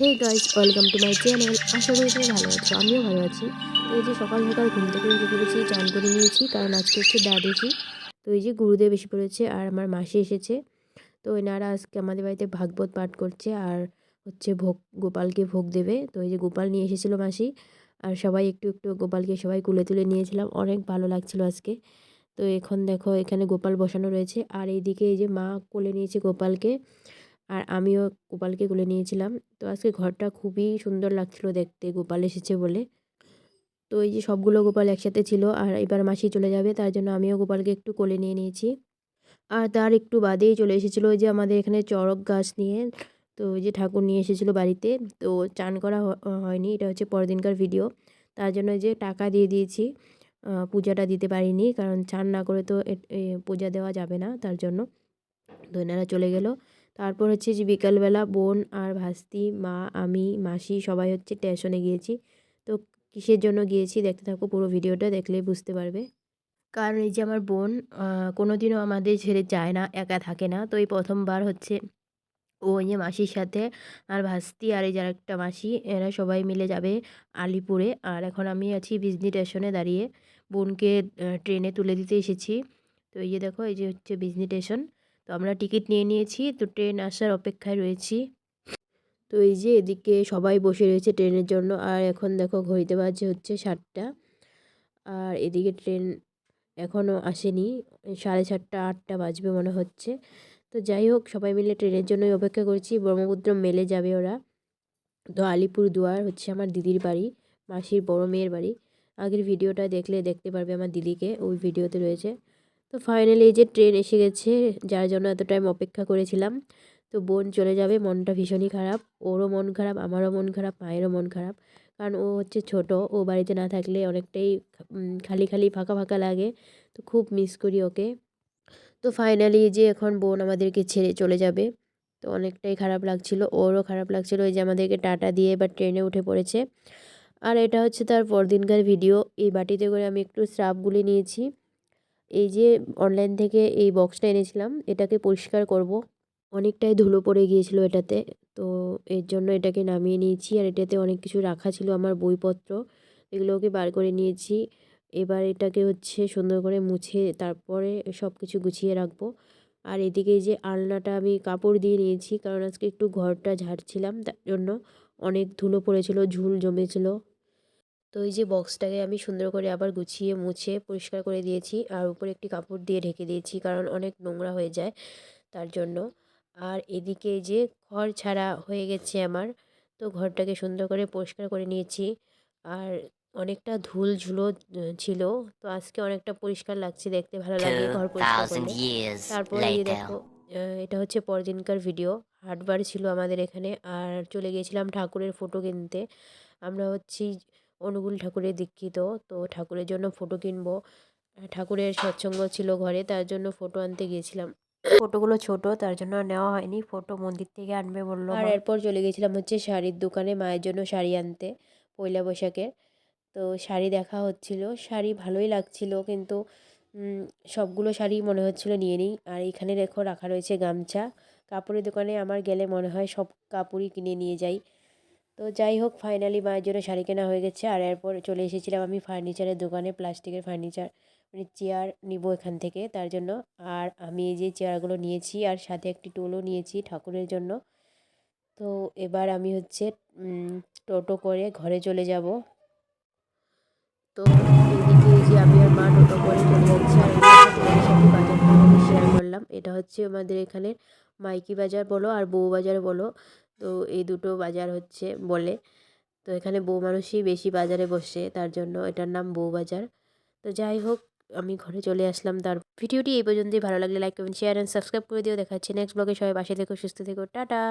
Hey guys welcome to my channel আশা করি তুমি ভালো আছো, আমিও ভালো আছি। তো এই যে সকাল সকাল ঘুম থেকে উঠে পড়েছি, চান করে নিয়েছি, কারণ আজকে হচ্ছে দ্বাদশী তো এই যে গুরুদেব এসে পড়েছে আর আমার মাসি এসেছে। তো এনারা আজকে আমাদের বাড়িতে ভাগবত পাঠ করছে আর হচ্ছে ভোগ, গোপালকে ভোগ দেবে। তো এই যে গোপাল নিয়ে এসেছিল মাসি, আর সবাই একটু একটু গোপালকে সবাই কুলে তুলে নিয়েছিলাম। অনেক ভালো লাগছিল আজকে। তো এখন দেখো, এখানে গোপাল বসানো রয়েছে। আর এইদিকে এই যে মা কোলে নিয়েছে গোপালকে। আর আমিও গোপালকে কোলে নিয়েছিলাম। তো আজকে ঘরটা খুবই সুন্দর লাগছিল দেখতে, গোপাল এসেছে বলে। তো এই যে সবগুলো গোপাল একসাথে ছিল আর এবার মাসি চলে যাবে, তার জন্য আমিও গোপালকে একটু কোলে নিয়ে নিয়েছি। আর তার একটু বাদেই চলে এসেছিল যে আমাদের এখানে চড়ক গাছ নিয়ে, তো ওই যে ঠাকুর নিয়ে এসেছিল বাড়িতে। তো চান করা হয়নি, এটা হচ্ছে পরদিনকার ভিডিও। তার জন্য যে টাকা দিয়ে দিয়েছি পূজাটা দিতে পারিনি, কারণ চান না করে তো পূজা দেওয়া যাবে না তার জন্য। তো চলে গেল। তারপর হচ্ছে যে বিকালবেলা বোন আর ভাস্তি, মা, আমি, মাসি সবাই হচ্ছে স্টেশনে গিয়েছি। তো কিসের জন্য গিয়েছি দেখতে থাকো পুরো ভিডিওটা, দেখলেই বুঝতে পারবে। কারণ এই যে আমার বোন কোনো দিনও আমাদের ছেড়ে যায় না, একা থাকে না। তো এই প্রথমবার হচ্ছে ও যে মাসির সাথে আর ভাস্তি আর এই যার একটা মাসি, এরা সবাই মিলে যাবে আলিপুরে। আর এখন আমি আছি বিজনি স্টেশনে দাঁড়িয়ে। বোনকে ট্রেনে তুলে দিতে এসেছি। তো এই যে দেখো, এই যে হচ্ছে বিজনি স্টেশন তো আমরা টিকিট নিয়ে নিয়েছি, তো ট্রেন আসার অপেক্ষায় রয়েছি। তো এই যে এদিকে সবাই বসে রয়েছে ট্রেনের জন্য, আর এখন দেখো ঘড়িতে বাজে হচ্ছে সাতটা। আর এদিকে ট্রেন এখনও আসেনি, সাড়ে সাতটা, আটটা বাজবে মনে হচ্ছে। তো যাই হোক, সবাই মিলে ট্রেনের জন্যই অপেক্ষা করছি, ব্রহ্মপুত্র মেলে যাবে ওরা। তো আলিপুর দুয়ার হচ্ছে আমার দিদির বাড়ি, মাসির বড় মেয়ের বাড়ি। আগের ভিডিওটা দেখলে দেখতে পারবে আমার দিদিকে, ওই ভিডিওতে রয়েছে। তো ফাইনালি এই যে ট্রেন এসে গেছে, যার জন্য এত টাইম অপেক্ষা করেছিলাম, তো বোন চলে যাবে, মনটা ভীষণই খারাপ। ওরও মন খারাপ, আমারও মন খারাপ, মায়েরও মন খারাপ। কারণ ও হচ্ছে ছোট, ও বাড়িতে না থাকলে অনেকটাই খালি খালি ফাঁকা ফাঁকা লাগে, তো খুব মিস করি ওকে। তো ফাইনালি যে এখন বোন আমাদেরকে ছেড়ে চলে যাবে, তো অনেকটাই খারাপ লাগছিল, ওরও খারাপ লাগছিল, ওই যে আমাদেরকে টাটা দিয়ে এবার ট্রেনে উঠে পড়েছে। আর এটা হচ্ছে তার পরদিনকার ভিডিও এই বাটিতে করে আমি একটু স্রাফগুলি নিয়েছি। এই যে অনলাইন থেকে এই বক্সটা এনেছিলাম, এটাকে পরিষ্কার করব। অনেকটাই ধুলো পড়ে গিয়েছিল এটাতে, তো এর জন্য এটাকে নামিয়ে নিয়েছি। আর এটাতে অনেক কিছু রাখা ছিল আমার বইপত্র, এগুলোকে বার করে নিয়েছি। এবার এটাকে হচ্ছে সুন্দর করে মুছে তারপরে সব কিছু গুছিয়ে রাখব। আর এদিকে যে আলনাটা আমি কাপড় দিয়ে নিয়েছি, কারণ আজকে একটু ঘরটা ঝাড়ছিলাম, তার জন্য অনেক ধুলো পড়েছিল, ঝুল জমেছিল। তো এই যে বক্সটাকে আমি সুন্দর করে আবার গুছিয়ে মুছে পরিষ্কার করে দিয়েছি আর উপরে একটি কাপড় দিয়ে ঢেকে দিয়েছি কারণ অনেক নোংরা হয়ে যায় তার জন্য। আর এদিকে যে ঘর ছাড়া হয়ে গেছে আমার তো ঘরটাকে সুন্দর করে পরিষ্কার করে নিয়েছি। আর অনেকটা ধুল ঝুলো ছিল তো আজকে অনেকটা পরিষ্কার লাগছে দেখতে ভালো লাগে ঘর পরিষ্কার করলে তারপরে দেখো এটা হচ্ছে পরদিনকার ভিডিও হাটবার ছিল আমাদের এখানে। আর চলে গিয়েছিলাম ঠাকুরের ফটো কিনতে। আমরা হচ্ছি অনুকূল ঠাকুরের দীক্ষিত। তো ঠাকুরের জন্য ফটো কিনবো। ঠাকুরের সৎসঙ্গ ছিল ঘরে তার জন্য ফটো আনতে গিয়েছিলাম। ফটোগুলো ছোট তার জন্য নেওয়া হয়নি। ফটো মন্দির থেকে আনবে বলল আর এরপর চলে গেছিলাম হচ্ছে শাড়ির দোকানে মায়ের জন্য শাড়ি আনতে পয়লা বৈশাখে। তো শাড়ি দেখা হচ্ছিল। শাড়ি ভালোই লাগছিল কিন্তু সবগুলো শাড়ি মনে হচ্ছিল নিয়ে নিই। আর এখানে দেখো রাখা রয়েছে গামছা। কাপড়ের দোকানে আমার গেলে মনে হয় সব কাপড়ই কিনে নিয়ে যাই। তো যাই হোক ফাইনালি মায়ের জন্য শাড়ি কেনা হয়ে গেছে। আর এরপর চলে এসেছিলাম আমি ফার্নিচারের দোকানে প্লাস্টিকের ফার্নিচার মানে চেয়ার নিব এখান থেকে তার জন্য। আর আমি এই যে চেয়ারগুলো নিয়েছি, আর সাথে একটি টুলও নিয়েছি ঠাকুরের জন্য। তো এবার আমি হচ্ছে টোটো করে ঘরে চলে যাব। তো আমি আর মা টোটো করে চলে যাচ্ছি, আর শেয়ার করলাম। এটা হচ্ছে আমাদের এখানে মাইকি বাজার বলো আর বউ বাজার বলো। তো এই দুটো বাজার হচ্ছে বলে। তো এখানে বউ মানুষই বেশি বাজারে বসে তার জন্য এটার নাম বউ বাজার। তো যাই হোক, আমি ঘরে চলে আসলাম তার ভিডিওটি এই পর্যন্তই। ভালো লাগলে like comment share and subscribe করে দিও। দেখাচ্ছি নেক্সট ব্লগে সবাই বাসে থেকো, সুস্থ থেকো। টাটা!